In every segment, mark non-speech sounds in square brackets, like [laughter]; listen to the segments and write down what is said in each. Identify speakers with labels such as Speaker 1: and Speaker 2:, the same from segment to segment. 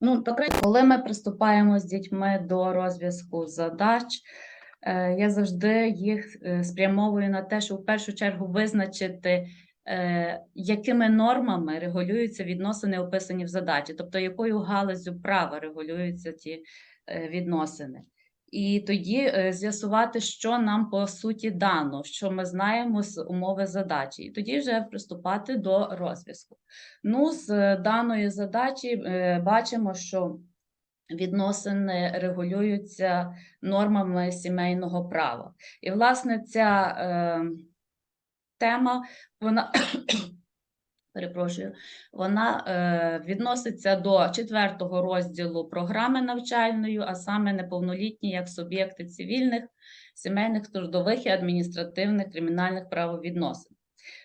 Speaker 1: Ну, по крайній- коли ми приступаємо з дітьми до розв'язку задач, е, я завжди їх е, спрямовую на те, що в першу чергу визначити, е, якими нормами регулюються відносини, описані в задачі, тобто якою галузю права регулюються ті відносини. І тоді е, з'ясувати, що нам по суті дано, що ми знаємо з умови задачі, і тоді вже приступати до розв'язку. Ну, з е, даної задачі е, бачимо, що відносини регулюються нормами сімейного права. І, власне, ця е, тема, вона. Перепрошую, вона е, відноситься до четвертого розділу програми навчальної, а саме неповнолітні як суб'єкти цивільних, сімейних, трудових і адміністративних кримінальних правовідносин.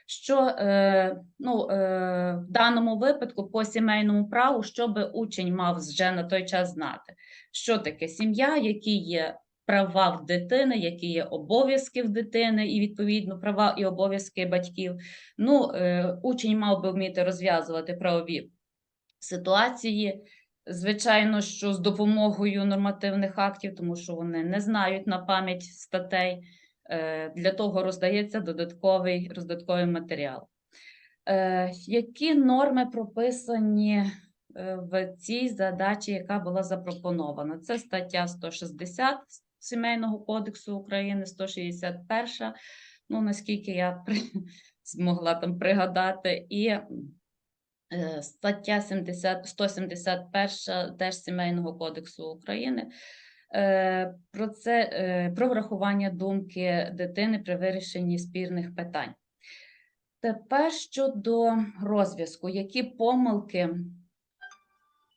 Speaker 1: Що е, ну, е, в даному випадку по сімейному праву, що би учень мав вже на той час знати, що таке сім'я, які є права в дитини, які є обов'язки в дитини, і відповідно права і обов'язки батьків. Ну, е, учень мав би вміти розв'язувати правові ситуації. Звичайно, що з допомогою нормативних актів, тому що вони не знають на пам'ять статей. Е, Для того роздається додатковий роздатковий матеріал. Е, Які норми прописані в цій задачі, яка була запропонована? Це стаття 160 Сімейного кодексу України, 161, ну наскільки я при- [laughs] змогла там пригадати, і е, стаття 70, 171 теж Сімейного кодексу України. Е, Про це е, про врахування думки дитини при вирішенні спірних питань. Тепер щодо розв'язку, які помилки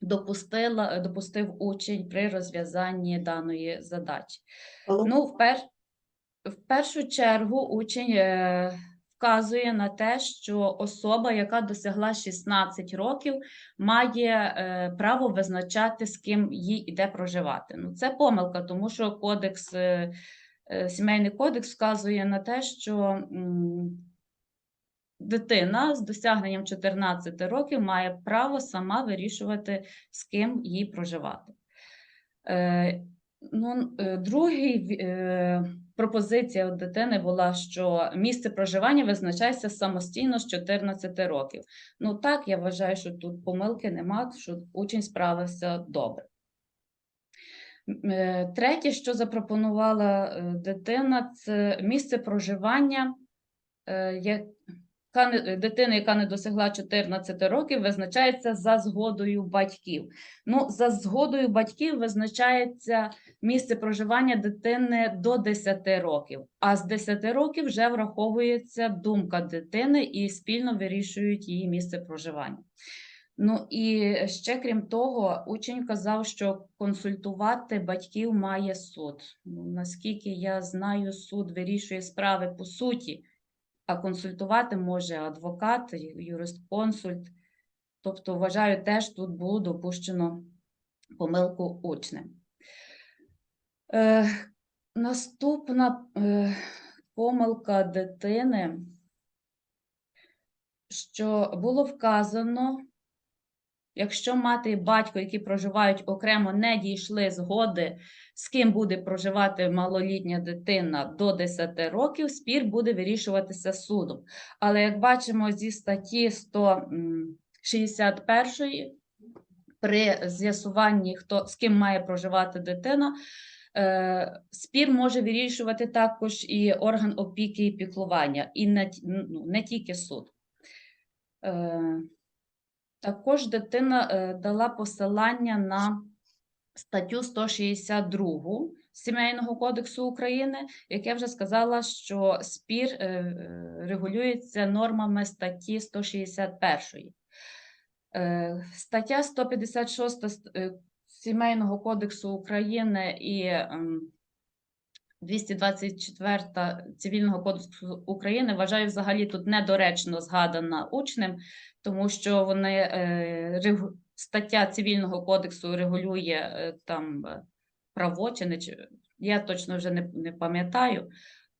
Speaker 1: допустила, допустив учень при розв'язанні даної задачі? Ну, в, пер... в першу чергу учень е, вказує на те, що особа, яка досягла 16 років, має е, право визначати, з ким їй іде проживати. Ну, це помилка, тому що кодекс, е, е, сімейний кодекс вказує на те, що дитина з досягненням 14 років має право сама вирішувати, з ким їй проживати. Е, Ну, е, другий е, пропозиція у дитини була, що місце проживання визначається самостійно з 14 років. Ну так, я вважаю, що тут помилки нема, що учень справився добре. Е, Третє, що запропонувала е, дитина, це місце проживання дитини, яка не досягла 14 років, визначається за згодою батьків. Ну, за згодою батьків визначається місце проживання дитини до 10 років, а з 10 років вже враховується думка дитини і спільно вирішують її місце проживання. Ну і ще крім того, учень казав, що консультувати батьків має суд. Ну, наскільки я знаю, суд вирішує справи по суті, а консультувати може адвокат, юрист-консульт. Тобто, вважаю, теж тут було допущено помилку учнем. Е, наступна е, помилка дитини, що було вказано, якщо мати і батько, які проживають окремо, не дійшли згоди, з ким буде проживати малолітня дитина до 10 років, спір буде вирішуватися судом. Але як бачимо зі статті 161 при з'ясуванні, хто з ким має проживати дитина, е, спір може вирішувати також і орган опіки і піклування, і не, ну, не тільки суд. Також дитина е, дала посилання на статтю 162 Сімейного кодексу України, як я вже сказала, що спір е, регулюється нормами статті 161. Е, Стаття 156 е, Сімейного кодексу України і ем, 224 Цивільного кодексу України вважаю взагалі тут недоречно згадана учнем, тому що вони е, стаття Цивільного кодексу регулює е, там е, правочини, чи я точно вже не, не пам'ятаю.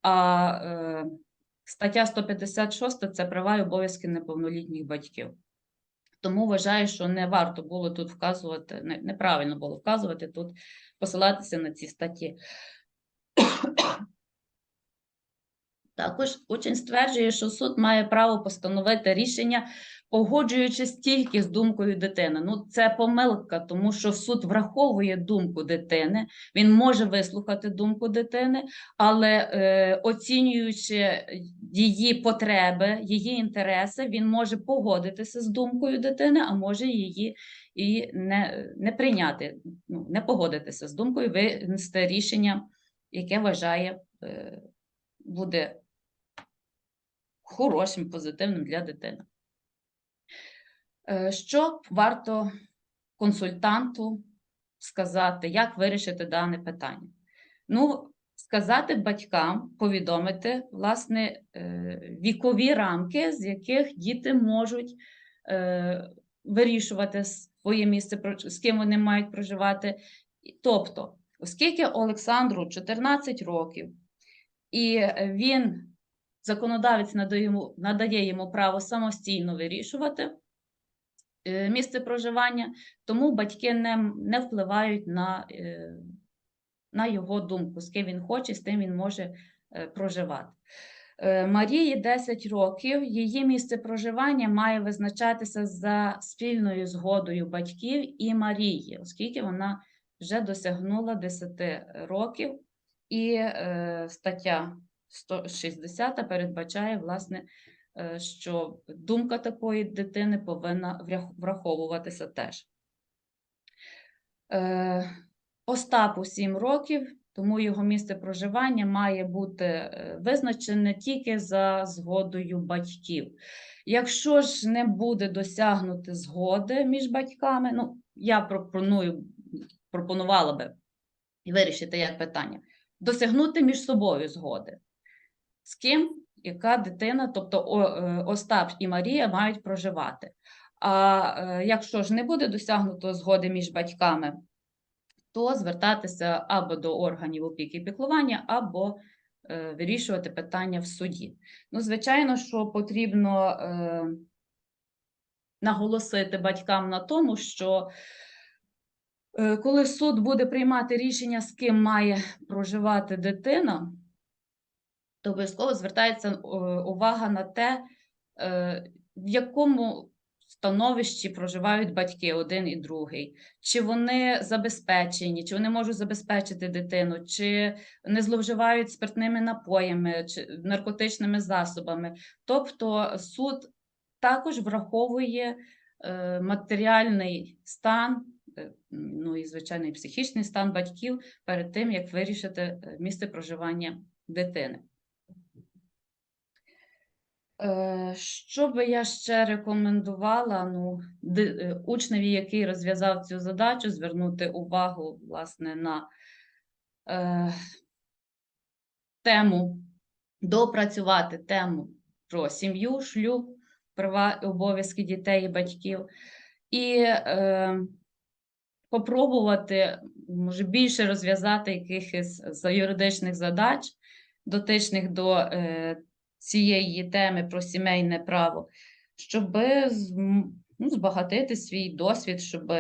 Speaker 1: А стаття 156 це права і обов'язки неповнолітніх батьків. Тому вважаю, що не варто було тут вказувати, не- неправильно було вказувати тут, посилатися на ці статті. Також учень стверджує, що суд має право постановити рішення, погоджуючись тільки з думкою дитини. Ну, це помилка, тому що суд враховує думку дитини, він може вислухати думку дитини, але е, оцінюючи її потреби, її інтереси, він може погодитися з думкою дитини, а може її і не, не прийняти, ну, не погодитися з думкою, винести рішення, яке вважає е, буде хорошим, позитивним для дитини. Е, Що варто консультанту сказати, як вирішити дане питання? Ну, сказати батькам, повідомити, власне, е, вікові рамки, з яких діти можуть вирішувати своє місце, з ким вони мають проживати. Тобто, оскільки Олександру 14 років, і він, законодавець, надає йому, надає йому право самостійно вирішувати е, місце проживання, тому батьки не, не впливають на, е, на його думку, з ким він хоче, з тим він може е, проживати. Марії 10 років, її місце проживання має визначатися за спільною згодою батьків і Марії, оскільки вона вже досягнула 10 років, і е, стаття 160 передбачає, власне, е, що думка такої дитини повинна враховуватися теж. Е, Остапу 7 років, тому його місце проживання має бути е, визначене тільки за згодою батьків. Якщо ж не буде досягнути згоди між батьками, ну я пропоную, пропонувала би вирішити як питання, досягнути між собою згоди. З ким яка дитина, тобто е, Остап і Марія мають проживати. А е, якщо ж не буде досягнуто згоди між батьками, то звертатися або до органів опіки і піклування, або вирішувати питання в суді. Ну, звичайно, що потрібно е, наголосити батькам на тому, що е, коли суд буде приймати рішення, з ким має проживати дитина, то обов'язково звертається е, увага на те, е, в якому становищі проживають батьки один і другий, чи вони забезпечені, чи вони можуть забезпечити дитину, чи не зловживають спиртними напоями чи наркотичними засобами. Тобто суд також враховує е, матеріальний стан, е, ну і звичайно, і психічний стан батьків перед тим, як вирішити е, місце проживання дитини. Е, Що би я ще рекомендувала? Ну, е, учневі, який розв'язав цю задачу, звернути увагу власне на е, тему, допрацювати тему про сім'ю, шлюб, права і обов'язки дітей і батьків, і е, попробувати може більше розв'язати якихось юридичних задач, дотичних до е, цієї теми про сімейне право, щоб ну, збагатити свій досвід, щоб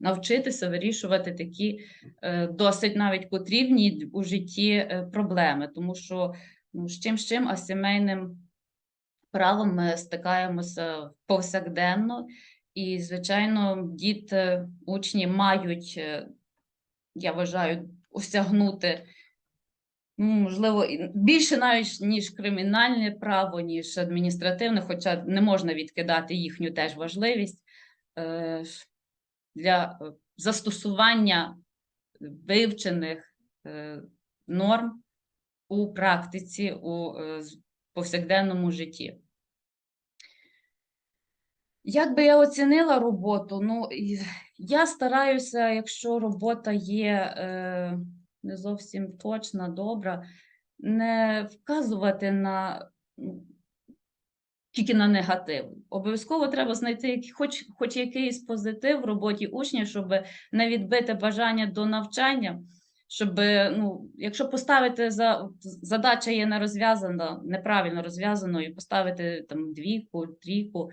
Speaker 1: навчитися вирішувати такі е, досить навіть потрібні у житті е, проблеми, тому що ну, з чим з чим, а сімейним правом ми стикаємося повсякденно, і, звичайно, діти, учні мають, е, я вважаю, осягнути ну, можливо, більше навіть ніж кримінальне право, ніж адміністративне, хоча не можна відкидати їхню теж важливість е, для е, застосування вивчених е, норм у практиці, у повсякденному житті. Як би я оцінила роботу? Ну, я стараюся, якщо робота є не зовсім точна, добра, не вказувати на тільки на негатив. Обов'язково треба знайти хоч, хоч якийсь позитив в роботі учня, щоб не відбити бажання до навчання. Щоб, ну, якщо поставити за задача є не розв'язана, неправильно розв'язаною, поставити там двійку, трійку,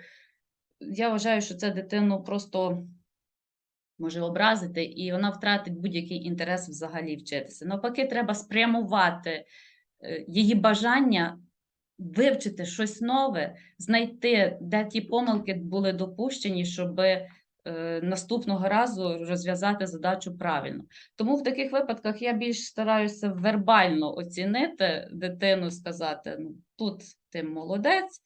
Speaker 1: я вважаю, що це дитину просто може образити, і вона втратить будь-який інтерес взагалі вчитися. Навпаки, треба спрямувати е, її бажання вивчити щось нове, знайти, де ті помилки були допущені, щоб е, наступного разу розв'язати задачу правильно. Тому в таких випадках я більш стараюся вербально оцінити дитину, сказати: ну тут ти молодець.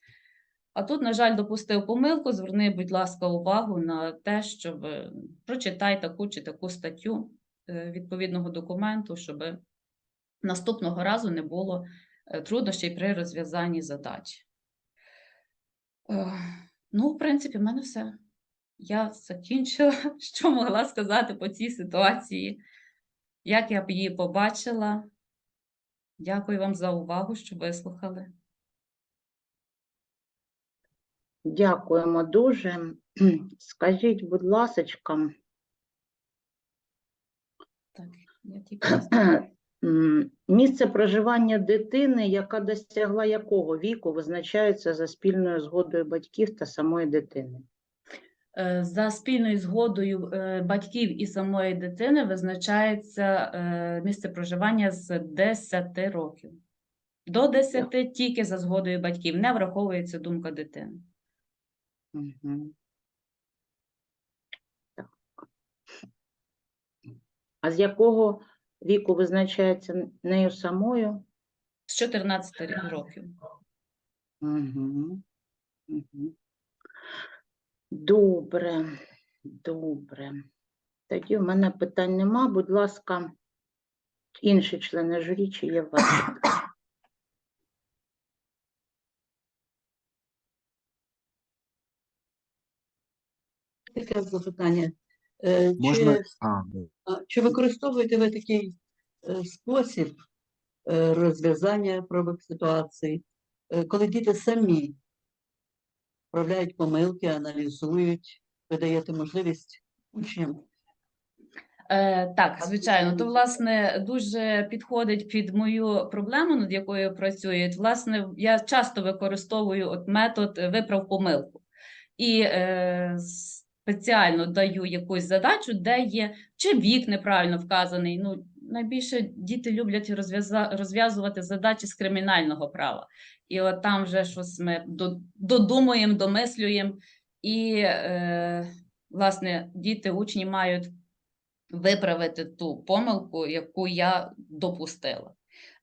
Speaker 1: А тут, на жаль, допустив помилку. Зверни, будь ласка, увагу на те, щоб е, прочитай таку чи таку статтю е, відповідного документу, щоб наступного разу не було е, труднощів при розв'язанні задачі. Е, Ну, в принципі, в мене все. Я закінчила, [laughs] що могла сказати по цій ситуації, як я б її побачила. Дякую вам за увагу, що вислухали.
Speaker 2: Дякуємо дуже. [clears throat] Скажіть, будь [clears throat] м, місце проживання дитини, яка досягла якого віку, визначається за спільною згодою батьків та самої дитини?
Speaker 1: Е, За спільною згодою е, батьків і самої дитини визначається е, місце проживання з 10 років. До 10 тільки за згодою батьків, не враховується думка дитини.
Speaker 2: Так. А з якого віку визначається нею самою?
Speaker 1: З 14 років.
Speaker 2: Угу. Угу. Добре, добре. Тоді в мене питань нема. Будь ласка, інші члени журі, чи є вас? питання?
Speaker 3: Таке запитання. Е,
Speaker 4: Можна?
Speaker 3: Чи,
Speaker 4: А,
Speaker 3: чи використовуєте ви такий е, спосіб е, розв'язання пробних ситуацій, коли діти самі вправляють помилки, аналізують, ви даєте можливість учням?
Speaker 1: Е, так, звичайно, то власне дуже підходить під мою проблему, над якою працюють. Власне, я часто використовую от метод виправ помилку і е, спеціально даю якусь задачу, де є чи вік неправильно вказаний. Ну, найбільше діти люблять розв'язувати задачі з кримінального права. І от там вже щось ми до- додумуємо, домислюємо. І, е, власне, діти, учні мають виправити ту помилку, яку я допустила.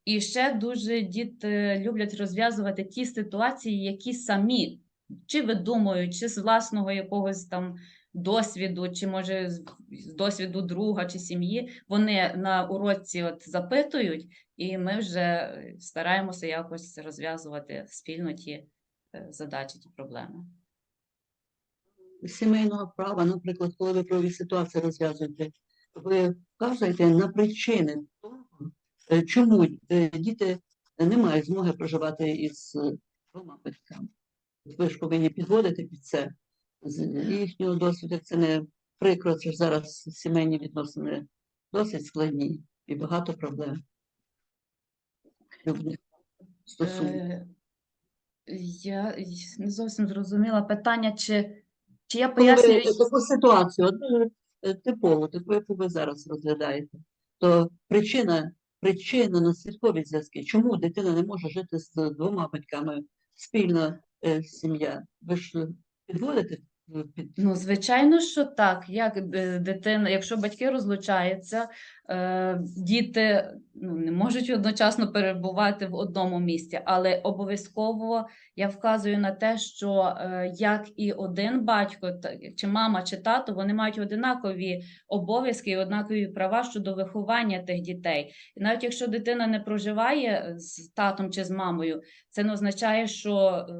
Speaker 1: І ще дуже діти люблять розв'язувати ті ситуації, які самі чи видумують, чи з власного якогось там досвіду, чи може з досвіду друга чи сім'ї. Вони на уроці от запитують, і ми вже стараємося якось розв'язувати спільно ті е, задачі, ті проблеми.
Speaker 3: Сімейного права, наприклад, коли ви правові ситуації розв'язуєте, ви вказуєте на причини того, е, чому е, діти не мають змоги проживати із двома батьками. Ви ж повинні підводити під це з їхнього досвіду. Це не прикро, це ж зараз сімейні відносини досить складні і багато проблем. Любних стосунків.
Speaker 1: Е, Я не зовсім зрозуміла питання, чи, чи я
Speaker 3: Коли
Speaker 1: пояснюю.
Speaker 3: таку ситуацію, е, типову, таку, яку ви зараз розглядаєте, то причина, причина наслідкові зв'язки, чому дитина не може жити з двома батьками, спільна е, сім'я? Ви ж підводите е,
Speaker 1: Ну, звичайно, що так. Як е, дитина, якщо батьки розлучаються, е, діти ну, не можуть одночасно перебувати в одному місці, але обов'язково я вказую на те, що е, як і один батько, чи мама, чи тато, вони мають однакові обов'язки і однакові права щодо виховання тих дітей. І навіть якщо дитина не проживає з татом чи з мамою, це не означає, що е,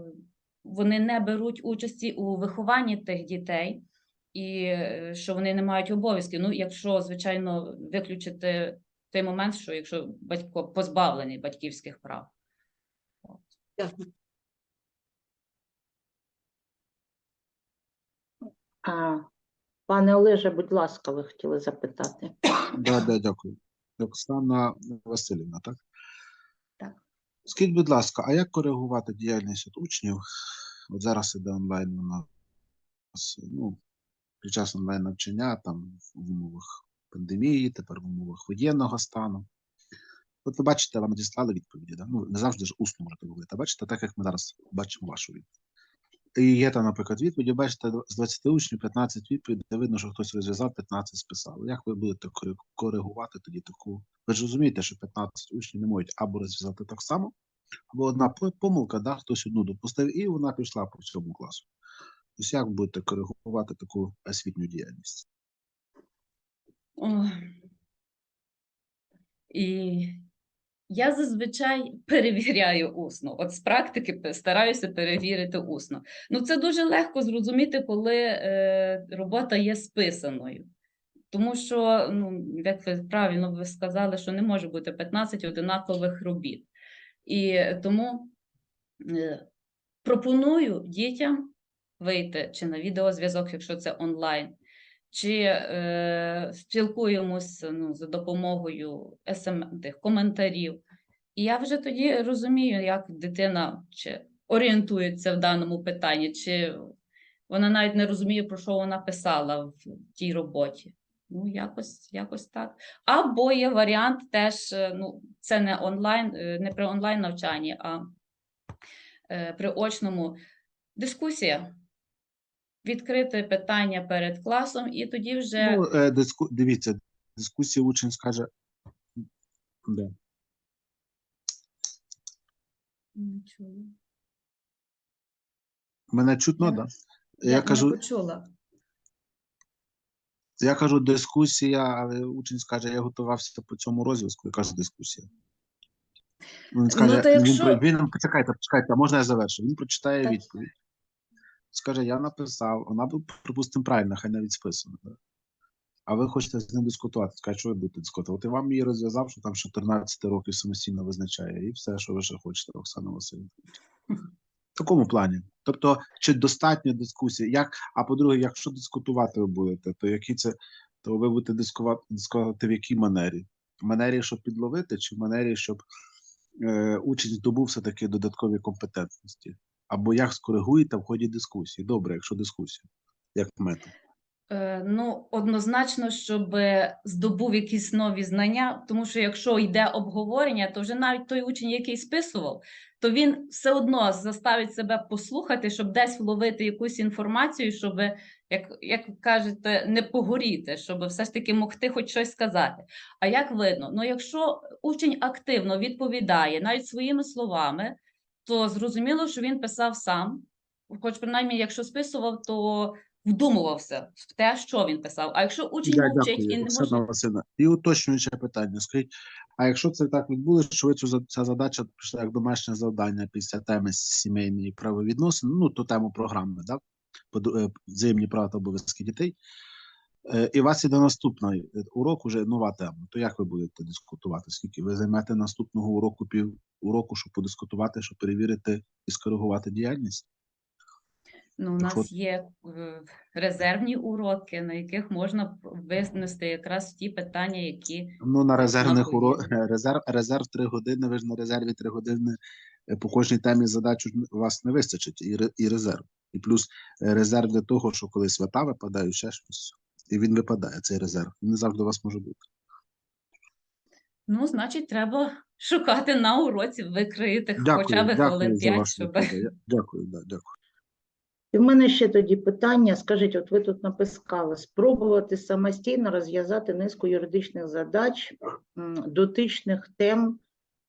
Speaker 1: вони не беруть участі у вихованні тих дітей, і е, що вони не мають обов'язків. Ну, якщо, звичайно, виключити той момент, що якщо батько позбавлений батьківських прав.
Speaker 3: Дякую.
Speaker 2: А, пане Олеже, будь ласка, ви хотіли запитати.
Speaker 4: Да, да, дякую. Оксана Васильівна, так? Скажіть, будь ласка, а як коригувати діяльність от учнів? От зараз іде онлайн вона ну, під час онлайн навчання, там в умовах пандемії, тепер в умовах воєнного стану. От ви бачите, вам надіслали відповіді, да? ну не завжди ж усно можете говорити, а бачите, так як ми зараз бачимо вашу відповідь. І є там, наприклад, відповіді, бачите, з 20 учнів 15 відповідей, де видно, що хтось розв'язав, 15 списав. Як ви будете коригувати тоді таку? Ви ж розумієте, що 15 учнів не можуть або розв'язати так само, або одна помилка, да, хтось одну допустив, і вона пішла по всьому класу. Тобто як будете коригувати таку освітню діяльність?
Speaker 1: І я зазвичай перевіряю усно. От з практики стараюся перевірити усно. Ну, це дуже легко зрозуміти, коли е, робота є списаною. Тому що, ну, як ви правильно ви сказали, що не може бути 15 одинакових робіт. І тому е, пропоную дітям вийти чи на відеозв'язок, якщо це онлайн, чи е, спілкуємось ну, за допомогою СМ тих коментарів. І я вже тоді розумію, як дитина чи орієнтується в даному питанні, чи вона навіть не розуміє, про що вона писала в тій роботі. Ну, якось, якось так. Або є варіант теж, е, ну, це не онлайн, е, не при онлайн навчанні, а е, при очному дискусія. Відкрити питання перед класом, і тоді вже
Speaker 4: Ну, е, диску... дивіться, дискусія учень скаже. Да.
Speaker 1: Не чую.
Speaker 4: Мене чутно,
Speaker 1: Я-
Speaker 4: да?
Speaker 1: Я,
Speaker 4: Я
Speaker 1: не почула.
Speaker 4: я кажу дискусія, але учень скаже, я готувався по цьому розв'язку, я кажу дискусія. Він скаже,
Speaker 1: Ну, то
Speaker 4: він, він, почекайте, почекайте, можна я завершу? Він прочитає
Speaker 1: Так.
Speaker 4: відповідь. Скаже, я написав, вона буде, припустимо, правильно, хай навіть списана. Да? А ви хочете з ним дискутувати. Скаже, що ви будете дискутувати? Вам її розв'язав, що там 14 років самостійно визначає, і все, що ви ще хочете, Оксана Васильівна. В такому плані. Тобто, чи достатньо дискусії? Як, а по-друге, якщо дискутувати ви будете, то які це, то ви будете дискувати, дискувати в якій манері? В манері, щоб підловити, чи в манері, щоб е, учень здобув все-таки додаткові компетентності? Або як скоригуєте в ході дискусії? Добре, якщо дискусія, як метод.
Speaker 1: Е, Ну, однозначно, щоб здобув якісь нові знання, тому що якщо йде обговорення, то вже навіть той учень, який списував, то він все одно заставить себе послухати, щоб десь вловити якусь інформацію, щоб, як, як кажете, не погоріти, щоб все ж таки могти хоч щось сказати. А як видно, ну якщо учень активно відповідає навіть своїми словами, то зрозуміло, що він писав сам. Хоч принаймні, якщо списував, то вдумувався в те, що він писав. А якщо учень
Speaker 4: Я
Speaker 1: мовчить
Speaker 4: дякую,
Speaker 1: і не
Speaker 4: Оксана
Speaker 1: може
Speaker 4: Васильівна. І уточнююче питання. Скажіть, а якщо це так відбулося, що ви цю за- ця задача прийшла як домашнє завдання після теми сімейні правовідносини, ну ту тему програми, да? Поду- е, взаємні права та обов'язки дітей, і у вас іде наступний е, урок, уже нова тема. То як ви будете дискутувати? Скільки ви займете наступного уроку пів уроку, щоб подискутувати, щоб перевірити і скоригувати діяльність?
Speaker 1: ну, у
Speaker 4: Так
Speaker 1: нас є е, резервні уроки, на яких можна винести якраз ті питання, які
Speaker 4: Ну, на резервних
Speaker 1: Однакові.
Speaker 4: уро... [laughs] резерв, резерв 3 години, ви ж на резерві 3 години е, по кожній темі задачу у вас не вистачить, і, і резерв. І плюс е, резерв для того, що коли свята випадають, ще щось, і він випадає, цей резерв. Він не завжди у вас може бути.
Speaker 1: ну, значить, треба шукати на уроці, викрити хоча б
Speaker 4: дякую
Speaker 1: хвилин 5, щоб
Speaker 4: Дякую, да, дякую.
Speaker 2: І в мене ще тоді питання. Скажіть, от ви тут написали спробувати самостійно розв'язати низку юридичних задач дотичних тем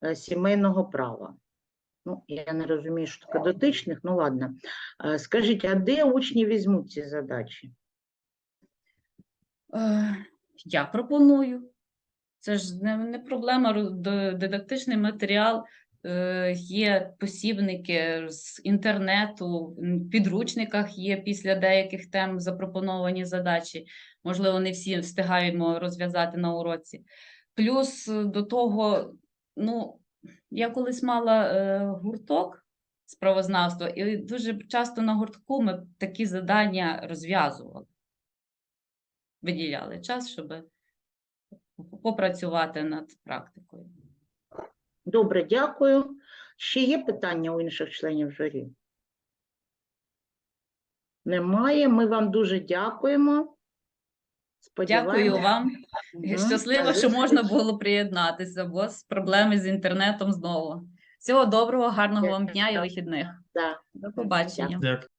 Speaker 2: е, сімейного права. Ну, я не розумію, що таке дотичних, ну ладно. Е, Скажіть, а де учні візьмуть ці задачі?
Speaker 1: Е, Я пропоную. Це ж не, проблема. Дидактичний матеріал е, є посібники з інтернету, в підручниках є після деяких тем запропоновані задачі. Можливо, не всі встигаємо розв'язати на уроці. Плюс е, до того, ну, я колись мала гурток з правознавства, і дуже часто на гуртку ми такі завдання розв'язували виділяли час, щоб попрацювати над практикою.
Speaker 2: Добре, дякую. Ще є питання у інших членів журі? Немає. Ми вам дуже дякуємо.
Speaker 1: Дякую вам.
Speaker 2: Мгм.
Speaker 1: Щаслива,
Speaker 2: До
Speaker 1: що можна було приєднатися, бо з проблеми з інтернетом знову. Всього доброго, гарного вам дня і вихідних.
Speaker 2: Да.
Speaker 1: До побачення.
Speaker 5: Дякую.